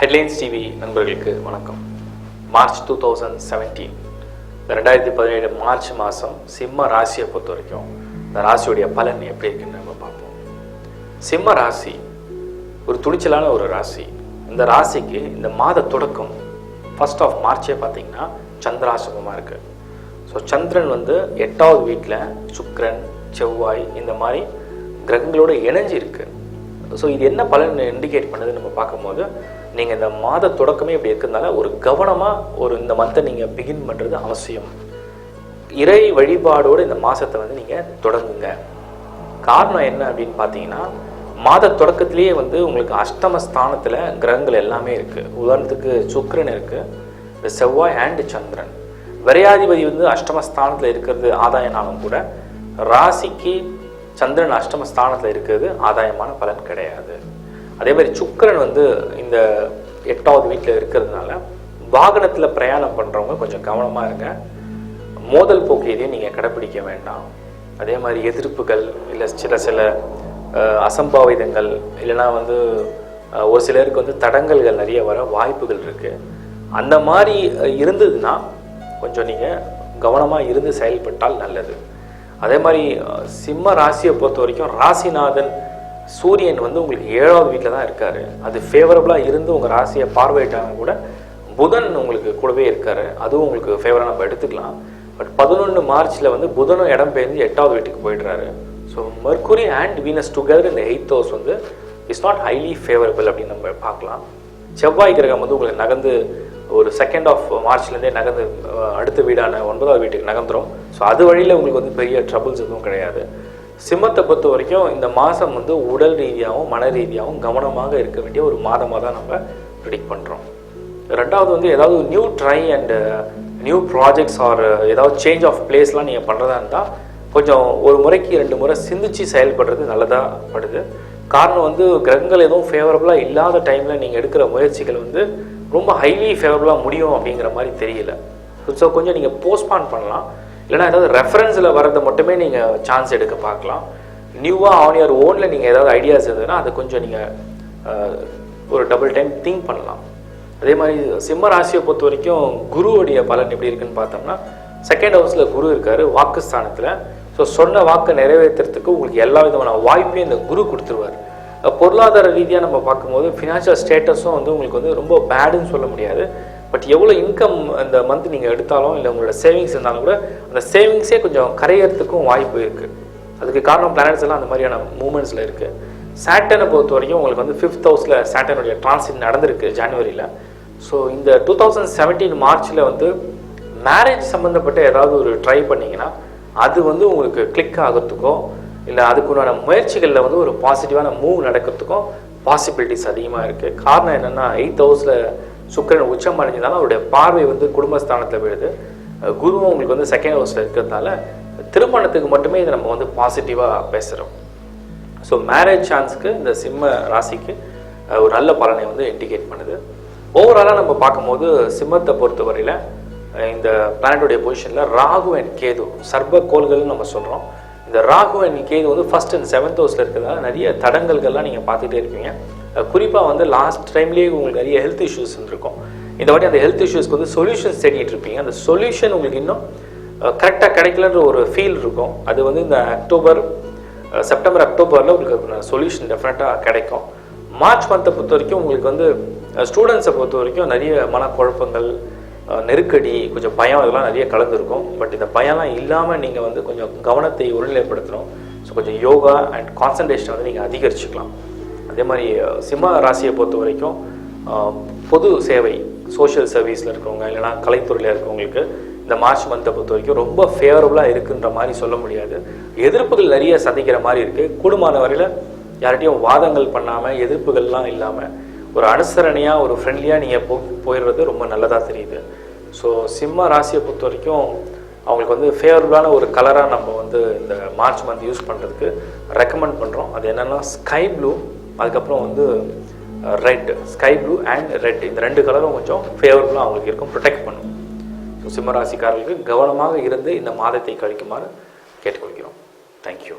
Headlines TV நண்பர்களுக்கு வணக்கம். March two thousand seventeen இந்த ரெண்டாயிரத்தி பதினேழு மார்ச் மாதம் சிம்ம ராசியை பொறுத்த வரைக்கும் இந்த ராசியுடைய பலன் எப்படி இருக்குன்னு நம்ம பார்ப்போம். சிம்ம ராசி ஒரு துணிச்சலான ஒரு ராசி. இந்த ராசிக்கு இந்த மாத தொடக்கம் ஃபர்ஸ்ட் ஆஃப் மார்ச்சே பார்த்தீங்கன்னா சந்திராசுகமாக இருக்குது ஸோ சந்திரன் வந்து எட்டாவது வீட்டில் சுக்கரன் செவ்வாய் இந்த மாதிரி கிரகங்களோட இணைஞ்சு இருக்குது ஸோ இது என்ன பலன் இண்டிகேட் பண்ணுதுன்னு நம்ம பார்க்கும்போது நீங்கள் இந்த மாத தொடக்கமே இப்படி இருக்கிறதுனால ஒரு கவனமாக ஒரு இந்த மந்த்தை நீங்கள் பிகின் பண்ணுறது அவசியம். இறை வழிபாடோடு இந்த மாதத்தை வந்து நீங்கள் தொடங்குங்க. காரணம் என்ன அப்படின்னு பார்த்தீங்கன்னா மாத தொடக்கத்திலேயே வந்து உங்களுக்கு அஷ்டம ஸ்தானத்தில் கிரகங்கள் எல்லாமே இருக்குது உதாரணத்துக்கு சுக்கரன் இருக்குது செவ்வாய் அண்ட் சந்திரன். விரையாதிபதி வந்து அஷ்டம ஸ்தானத்தில் இருக்கிறது ஆதாயனாலும் கூட ராசிக்கு சந்திரன் அஷ்டம ஸ்தானத்தில் இருக்கிறது ஆதாயமான பலன் கிடையாது. அதே மாதிரி சுக்கரன் வந்து இந்த எட்டாவது வீட்டில் இருக்கிறதுனால வாகனத்தில் பிரயாணம் பண்ணுறவங்க கொஞ்சம் கவனமாக இருங்க. மோதல் போக்கு எதையும் நீங்கள் கடைப்பிடிக்க வேண்டாம். அதே மாதிரி எதிர்ப்புகள் இல்லை சில சில அசம்பாவிதங்கள் இல்லைன்னா வந்து ஒரு சிலருக்கு வந்து தடங்கல்கள் நிறைய வர வாய்ப்புகள் இருக்குது அந்த மாதிரி இருந்ததுன்னா கொஞ்சம் நீங்கள் கவனமாக இருந்து செயல்பட்டால் நல்லது. அதே மாதிரி சிம்ம ராசியை பொறுத்த வரைக்கும் ராசிநாதன் சூரியன் வந்து உங்களுக்கு ஏழாவது வீட்டில் தான் இருக்காரு. அது ஃபேவரபுளாக இருந்து உங்கள் ராசியை பார்வையிட்டாங்க கூட புதன் உங்களுக்கு கூடவே இருக்காரு. அதுவும் உங்களுக்கு ஃபேவராக நம்ம எடுத்துக்கலாம். பட் பதினொன்று மார்ச்சில் வந்து புதனும் இடம் பெயர்ந்து எட்டாவது வீட்டுக்கு போயிடுறாரு. So Mercury and Venus together இந்த எயித் ஹவுஸ் வந்து இஸ் நாட் ஹைலி ஃபேவரபிள் அப்படின்னு நம்ம பார்க்கலாம். செவ்வாய் கிரகம் வந்து உங்களுக்கு நகர்ந்து ஒரு செகண்ட் ஆஃப் மார்ச்லேருந்தே நகர்ந்து அடுத்த வீடான ஒன்பதாவது வீட்டுக்கு நகர்ந்துடும் ஸோ அது வழியில் உங்களுக்கு வந்து பெரிய ட்ரபுள்ஸ் எதுவும் கிடையாது. சிம்மத்தை பொறுத்த வரைக்கும் இந்த மாதம் வந்து உடல் ரீதியாகவும் மன ரீதியாகவும் கவனமாக இருக்க வேண்டிய ஒரு மாதமாக தான் நம்ம ப்ரிடிக்ட் பண்ணுறோம் ரெண்டாவது வந்து ஏதாவது new try and new projects or ஏதாவது சேஞ்ச் ஆஃப் பிளேஸ்லாம் நீங்கள் பண்ணுறதா இருந்தால் கொஞ்சம் ஒரு முறைக்கு ரெண்டு முறை சிந்திச்சு செயல்படுறது நல்லதாக படுது காரணம் வந்து கிரகங்கள் எதுவும் ஃபேவரபுளாக இல்லாத டைமில் நீங்கள் எடுக்கிற முயற்சிகள் வந்து ரொம்ப ஹைலி ஃபேவரபுளாக முடியும் அப்படிங்கிற மாதிரி தெரியல. ஸோ கொஞ்சம் நீங்கள் போஸ்ட்பான் பண்ணலாம். இல்லைனா ஏதாவது ரெஃபரன்ஸில் வரதை மட்டுமே நீங்கள் சான்ஸ் எடுக்க பார்க்கலாம். நியூவாக ஆன் யுவர் ஓனில் நீங்கள் ஏதாவது ஐடியாஸ் இருந்ததுன்னா அதை கொஞ்சம் நீங்கள் ஒரு டபுள் டைம் திங்க் பண்ணலாம். அதே மாதிரி சிம்ம ராசியை பொறுத்த வரைக்கும் குருவுடைய பலன் எப்படி இருக்குன்னு பார்த்தோம்னா செகண்ட் ஹவுஸில் குரு இருக்காரு வாக்குஸ்தானத்தில். ஸோ சொன்ன வாக்கை நிறைவேற்றுறதுக்கு உங்களுக்கு எல்லா விதமான வாய்ப்பையும் இந்த குரு கொடுத்துருவார். பொருளாதார ரீதியாக நம்ம பார்க்கும்போது ஃபினான்ஷியல் ஸ்டேட்டஸும் வந்து உங்களுக்கு வந்து ரொம்ப பேடுன்னு சொல்ல முடியாது. பட் எவ்வளோ இன்கம் அந்த மந்த் நீங்கள் எடுத்தாலும் இல்லை உங்களோட சேவிங்ஸ் இருந்தாலும் கூட அந்த சேவிங்ஸே கொஞ்சம் கரையறதுக்கும் வாய்ப்பு இருக்குது அதுக்கு காரணம் பிளானட்ஸ் எல்லாம் அந்த மாதிரியான மூமெண்ட்ஸில் இருக்குது சாட்டனை பொறுத்த வரைக்கும் உங்களுக்கு வந்து ஃபிஃப்த் ஹவுஸில் சாட்டனுடைய டிரான்சிட் நடந்திருக்கு ஜனவரியில் ஸோ இந்த டூ தௌசண்ட் செவன்டீன் மார்ச்சில் வந்து மேரேஜ் சம்மந்தப்பட்ட ஏதாவது ஒரு ட்ரை பண்ணிங்கன்னா அது வந்து உங்களுக்கு கிளிக் ஆகிறதுக்கோ இல்லை அதுக்குண்டான முயற்சிகளில் வந்து ஒரு பாசிட்டிவான மூவ் நடக்கிறதுக்கும் பாசிபிலிட்டிஸ் அதிகமாக இருக்குது காரணம் என்னென்னா எயித் ஹவுஸில் சுக்கிரன் உச்சம் அடைஞ்சதால அவருடைய பார்வை வந்து குடும்பஸ்தானத்தில் விழுது. குருவும் உங்களுக்கு வந்து செகண்ட் ஹவுஸில் இருக்கிறதுனால திருமணத்துக்கு மட்டுமே இதை நம்ம வந்து பாசிட்டிவாக பேசுகிறோம் ஸோ மேரேஜ் சான்ஸ்க்கு இந்த சிம்ம ராசிக்கு ஒரு நல்ல பலனை வந்து இண்டிகேட் பண்ணுது. ஓவராலாக நம்ம பார்க்கும்போது சிம்மத்தை பொறுத்தவரையில் இந்த பிளானட்டுடைய பொசிஷனில் ராகு அண்ட் கேது சர்ப கோள்கள்னு நம்ம சொல்கிறோம் இந்த ராகு அண்ட் கேது வந்து ஃபர்ஸ்ட் அண்ட் செவன்த் ஹவுஸில் இருக்கிறதால நிறைய தடங்கல்கள்லாம் நீங்கள் பார்த்துட்டே இருப்பீங்க. குறிப்பாக வந்து லாஸ்ட் டைம்லேயே உங்களுக்கு நிறைய ஹெல்த் இஷ்யூஸ் இருந்திருக்கும். இந்த வாட்டி அந்த ஹெல்த் இஷ்யூஸ்க்கு வந்து சொல்யூஷன்ஸ் தேடிட்டு இருப்பீங்க. அந்த சொல்யூஷன் உங்களுக்கு இன்னும் கரெக்டாக கிடைக்கலன்ற ஒரு ஃபீல் இருக்கும். அது வந்து இந்த அக்டோபர் செப்டம்பர் அக்டோபரில் உங்களுக்கு சொல்யூஷன் டெஃபினட்டாக கிடைக்கும். மார்ச் மந்த்தை பொறுத்த வரைக்கும் உங்களுக்கு வந்து ஸ்டூடெண்ட்ஸை பொறுத்த வரைக்கும் நிறைய மனக்குழப்பங்கள் நெருக்கடி கொஞ்சம் பயம் இதெல்லாம் நிறைய கலந்துருக்கும். பட் இந்த பயம்லாம் இல்லாமல் நீங்கள் வந்து கொஞ்சம் கவனத்தை ஒருநிலைப்படுத்தணும். ஸோ கொஞ்சம் யோகா அண்ட் கான்சன்ட்ரேஷனை வந்து நீங்கள் அதிகரிச்சுக்கலாம். அதே மாதிரி சிம்ம ராசியை பொறுத்த வரைக்கும் பொது சேவை சோஷியல் சர்வீஸில் இருக்கிறவங்க இல்லைனா கலைத்துறையில் இருக்கிறவங்களுக்கு இந்த மார்ச் மந்த்தை பொறுத்த வரைக்கும் ரொம்ப ஃபேவரபுளாக இருக்குன்ற மாதிரி சொல்ல முடியாது. எதிர்ப்புகள் நிறைய சந்திக்கிற மாதிரி இருக்குது கூடுமான வரையில் யார்கிட்டையும் வாதங்கள் பண்ணாமல் எதிர்ப்புகள்லாம் இல்லாமல் ஒரு அனுசரணையாக ஒரு ஃப்ரெண்ட்லியாக நீங்கள் போ போயிடுறது ரொம்ப நல்லதாக தெரியுது. ஸோ சிம்ம ராசியை பொறுத்த வரைக்கும் அவங்களுக்கு வந்து ஃபேவரபுளான ஒரு கலராக நம்ம வந்து இந்த மார்ச் மந்த் யூஸ் பண்ணுறதுக்கு ரெக்கமெண்ட் பண்ணுறோம் அது என்னென்னா ஸ்கை ப்ளூ அதுக்கப்புறம் வந்து red sky blue and red இந்த ரெண்டு கலரும் கொஞ்சம் ஃபேவரபுளாக அவங்களுக்கு இருக்கும் ப்ரொடெக்ட் பண்ணும். ஸோ சிம்மராசிக்காரர்களுக்கு கவனமாக இருந்து இந்த மாதத்தை கழிக்குமாறு கேட்டுக்கொள்கிறோம். தேங்க்யூ